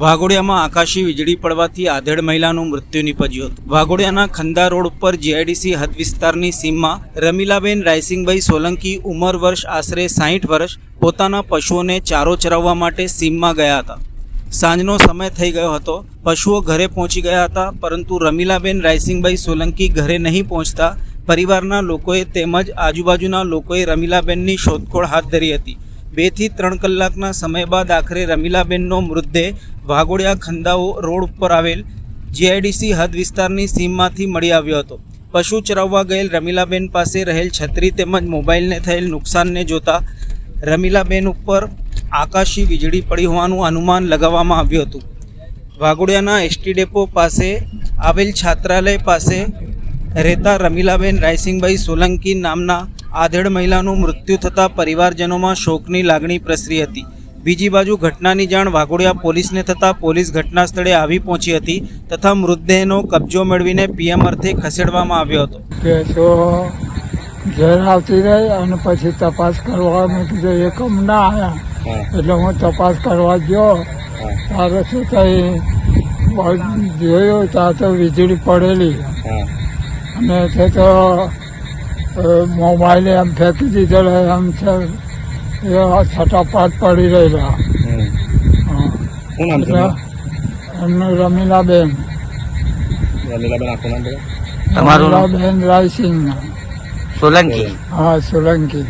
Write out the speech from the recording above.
વાઘોડિયામાં આકાશી વીજળી પડવાથી આધેડ મહિલાનું મૃત્યુ નીપજ્યું. હતું વાઘોડિયાના ખંદા રોડ ઉપર જીઆઈડીસી હદ વિસ્તારની સીમમાં રમીલાબેન રાયસિંગભાઈ સોલંકી ઉંમર વર્ષ આશરે સાહીઠ વર્ષ પોતાના પશુઓને ચારો ચરાવવા માટે સીમમાં ગયા હતા. સાંજનો સમય થઈ ગયો હતો. પશુઓ ઘરે પહોંચી ગયા હતા, પરંતુ રમીલાબેન રાયસિંગભાઈ સોલંકી ઘરે નહીં પહોંચતા પરિવારના લોકોએ તેમજ આજુબાજુના લોકોએ રમીલાબેનની શોધખોળ હાથ ધરી હતી. બેથી ત્રણ કલાકના સમય બાદ આખરે રમીલાબેનનો મૃતદેહ વાઘોડિયા ખંદાઓ રોડ ઉપર આવેલ જીઆઈડીસી હદ વિસ્તારની સીમમાંથી મળી આવ્યો હતો. પશુ ચરાવવા ગયેલ રમીલાબેન પાસે રહેલ છત્રી તેમજ મોબાઈલને થયેલ નુકસાનને જોતા રમીલાબેન ઉપર આકાશી વીજળી પડી હોવાનું અનુમાન લગાવવામાં આવ્યું હતું. વાઘોડિયાના એસટી ડેપો પાસે આવેલ છાત્રાલય પાસે રહેતા રમીલાબેન રાયસિંગભાઈ સોલંકી નામના આધેડ મહિલાનું મૃત્યુ થતાં પરિવારજનોમાં શોકની લાગણી પ્રસરી હતી. બીજી બાજુ ઘટનાની જાણ વાઘોડિયા પોલીસને થતાં પોલીસ ઘટના સ્થળે આવી પહોંચી હતી તથા મૃતદેહનો કબજો મેળવીને પીએમ અર્થે ખસેડવામાં આવ્યો હતો. કે તો ઘેર આવતી રહી અને પછી તપાસ કરવા મેં કીધું એકમ ના આવ્યા એટલે હું તપાસ કરવા ગયો. તારે શું થઈ? જોયું ત્યાં તો વીજળી પડેલી. અને તે તો મોબાઈલે એમ ફેંકી દીધેલો એમ છે. એ છટાપાટ પડી રહેલા. એમનું? રમીલાબેન. તમારું? રમીલાબેન રાયસિંહ સોલંકી? હા સોલંકી.